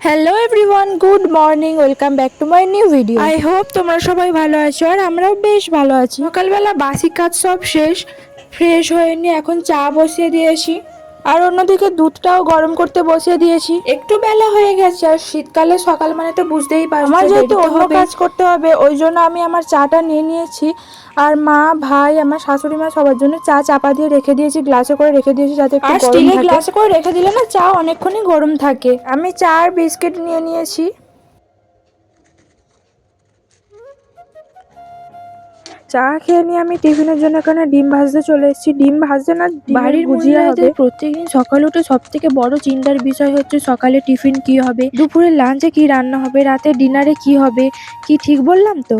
Hello everyone good morning welcome back to my new video I hope তোমরা সবাই ভালো আছো আর আমরাও বেশ ভালো আছি। সকালবেলা বাসি কাজ সব শেষ ফ্রেশ হয়ে নিয়ে এখন চা বসিয়ে দিয়েছি। আর অন্যদিকে দুধটাও গরম করতে বসিয়ে দিয়েছি। একটু বেলা হয়ে গেছে আর শীতকালে সকাল মানে তো বুঝতেই পারি আমার যেহেতু অন্য কাজ করতে হবে ওই জন্য আমি আমার চাটা নিয়ে নিয়েছি। আর মা ভাই আমার শাশুড়ি মা সবার জন্য চা চাপা দিয়ে রেখে দিয়েছি গ্লাসে করে রেখে দিয়েছি যাতে আর স্টিলের গ্লাসে করে রেখে দিলে না চা অনেকক্ষণই গরম থাকে। আমি চা আর বিস্কিট নিয়ে নিয়েছি। চা খেয়ে নিয়ে আমি টিফিনের জন্য এখানে ডিম ভাজতে চলে এসেছি। ডিম ভাজতে না বাড়ির ভুজিয়া হবে। প্রত্যেকদিন সকালে উঠে সব থেকে বড় চিন্তার বিষয় হচ্ছে সকালে টিফিন কি হবে দুপুরে লাঞ্চে কি রান্না হবে রাতে ডিনারে কি হবে কি ঠিক বললাম তো?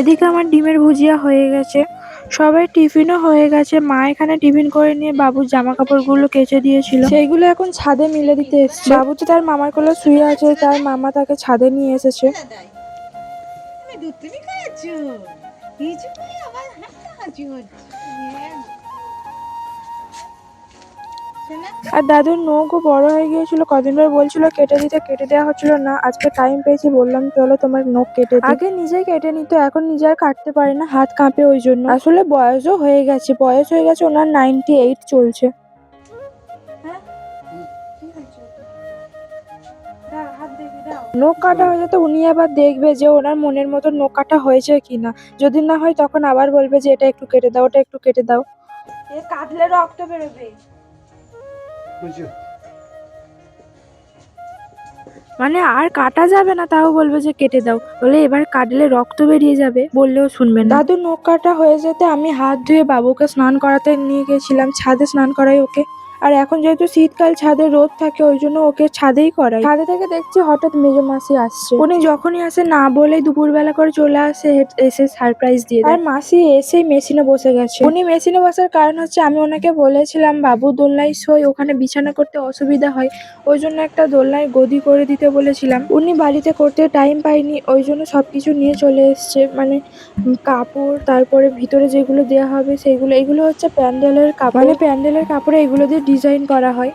এদিকে আমার ডিমের ভুজিয়া হয়ে গেছে। সবাই টিফিনও হয়ে গেছে। মা এখানে টিফিন করে নিয়ে বাবুর জামা কাপড়গুলো কেচে দিয়েছিল। সেইগুলো এখন ছাদে মিলে দিতে এসছে। বাবু তো তার মামার কোলে শুয়ে আছে, তার মামা তাকে ছাদে নিয়ে এসেছে। দুধ তুমি আর দাদুর নৌকো বড় হয়ে গিয়েছিল, কদিন পর বলছিল কেটে দিতে, কেটে দেওয়া হচ্ছিল না, আজকে টাইম পেয়েছি, বললাম, চলো তোমার নখ কেটে আগে নিজেই কেটে নিত, এখন নিজে আর কাটতে পারে না, হাত কাঁপে ওই জন্য। আসলে বয়সও হয়ে গেছে, বয়স হয়ে গেছে, ওনার নাইনটি এইট চলছে। নখ কাটা হয়ে যেতে উনি আবার দেখবে যে ওনার মনের মতো নখ কাটা হয়েছে কিনা। যদি না হয়, তখন আবার বলবে যে, এটা একটু কেটে দাও, ওটা একটু কেটে দাও। এ কাটলে রক্ত বেরোবে। মানে আর কাটা যাবে না তাও বলবে যে কেটে দাও। বলে এবার কাটলে রক্ত বেরিয়ে যাবে বললেও শুনবে না। দাদু নখ কাটা হয়ে যেতে আমি হাত ধুয়ে বাবুকে স্নান করাতে নিয়ে গেছিলাম ছাদে স্নান করাই ওকে। আর এখন যেহেতু শীতকাল, ছাদে রোদ থাকে, ওই জন্য ওকে ছাদেই করাই। ছাদে থেকে দেখছি হঠাৎ মেজো মাসি আসছে। উনি যখনই আসে, না বলেই দুপুরবেলা করে চলে আসে এসে সারপ্রাইজ দিয়ে। আর মাসি এসেই মেশিনে বসে গেছে। উনি মেশিনে বসার কারণ হচ্ছে, আমি ওনাকে বলেছিলাম, বাবু, দোলনায় শোয়, ওখানে বিছানা করতে অসুবিধা হয়। ওই জন্য একটা দোলনায় গদি করে দিতে বলেছিলাম। উনি বাড়িতে করতে টাইম পাইনি ওই জন্য সবকিছু নিয়ে চলে এসছে। মানে কাপড়, তারপরে ভিতরে যেগুলো দেওয়া হবে সেগুলো এগুলো হচ্ছে প্যান্ডেলের কাপড়। মানে প্যান্ডেলের কাপড়ে এগুলো দিয়ে ডিজাইন করা হয়।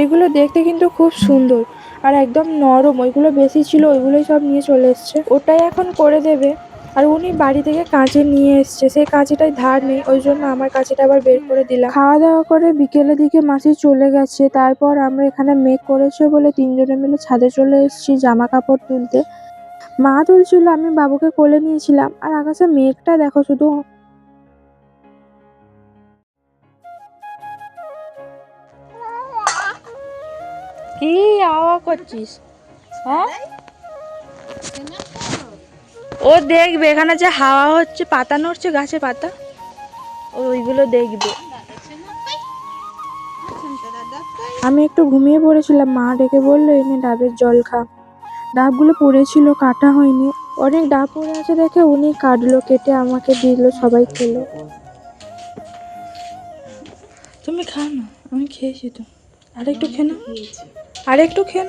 এইগুলো দেখতে কিন্তু খুব সুন্দর আর একদম নরম। ওইগুলো বেশি ছিল, ওইগুলোই সব নিয়ে চলে এসছে। ওটাই এখন করে দেবে। আর উনি বাড়ি থেকে কাঁচে নিয়ে এসছে। সেই কাঁচিটাই ধার নেই, ওই জন্য আমার কাঁচিটা আবার বের করে দিলাম। খাওয়া দাওয়া করে বিকেলের দিকে মাসি চলে গেছে। তারপর আমরা এখানে মেঘ করেছে বলে তিনজনে মিলে ছাদে চলে এসেছি জামা কাপড় তুলতে। মা তুলছিল, আমি বাবুকে কোলে নিয়েছিলাম। আর আকাশে মেঘটা দেখো, শুধু কি আওয়া করছিস? হ্যাঁ? ও দেখবে, এখানে যে হাওয়া হচ্ছে, পাতা নড়ছে, গাছে পাতা। ওইগুলো দেখবে। আমি একটু ঘুমিয়ে পড়েছিলাম, মা ডেকে বলল এনে ডাবের জল খা। ডাবগুলো পড়েছিল, কাটা হয়নি। অনেক ডাব পড়ে আছে দেখে উনি কাটলো, কেটে আমাকে দিল, সবাই খেলো। তুমি খাও না, আমি খেয়েছি তো। আর একটু খেয়ে নাও। মুখটা একটু খেয়ে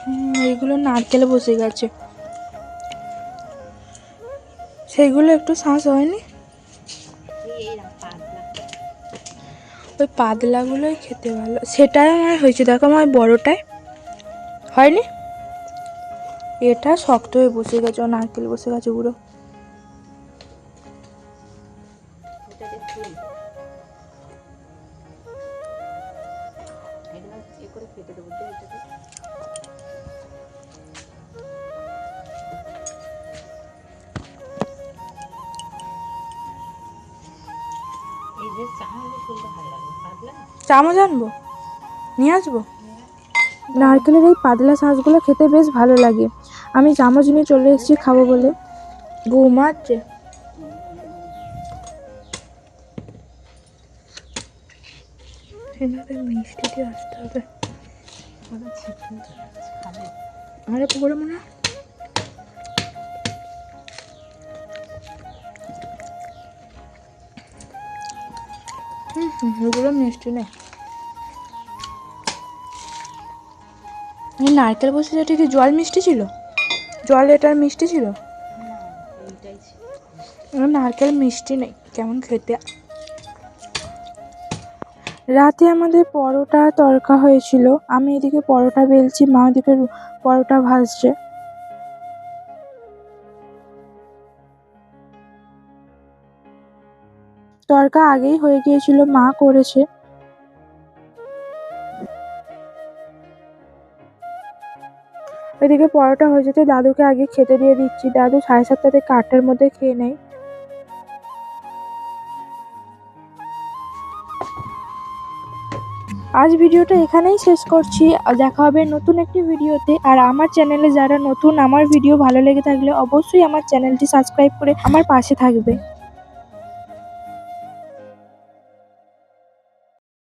হুম, এইগুলো নারকেলে বসে গেছে। সেইগুলো একটু শ্বাস হয়নি? ওই পাতলাগুলোই খেতে ভালো। সেটাই আমার হয়েছে, দেখো আমার বড়টায়। হয়নি? এটা শক্ত হয়ে বসে গেছে, ও নারকেল বসে গেছে পুরো। এই যে চামচ খুলতে ভালো লাগে চামচ আনব? নিয়ে আসব? নারকেলের এই পাতলা শাঁসগুলো খেতে বেশ ভালো লাগে। আমি চামচ নিয়ে চলে এসেছি খাব বলে। বৌমা আছে। মিষ্টি আসতে হবে। আরে পুকুরে মনে হয় হুম মিষ্টি এই নারকেল বসে যেটা কি জল মিষ্টি ছিল? জল এটার মিষ্টি ছিল? না, নারকেল মিষ্টি নেই, কেমন খেতে? রাতে আমাদের পরোটা তরকা হয়েছিল, আমি এদিকে পরোটা বেলছি, মা ওদিকে পরোটা ভাজছে। তরকা আগেই হয়ে গিয়েছিল, মা করেছে। এদিকে পরোটা হয়ে যেতে দাদুকে আগে খেতে দিয়ে দিচ্ছি। দাদু সাড়ে সাতটা থেকে আটটার মধ্যে খেয়ে নেয়। আজ ভিডিওটা এখানেই শেষ করছি। দেখা হবে নতুন একটি ভিডিওতে। আর আমার চ্যানেলে যারা নতুন, আমার ভিডিও ভালো লেগে থাকলে অবশ্যই আমার চ্যানেলটি সাবস্ক্রাইব করে আমার পাশে থাকবে।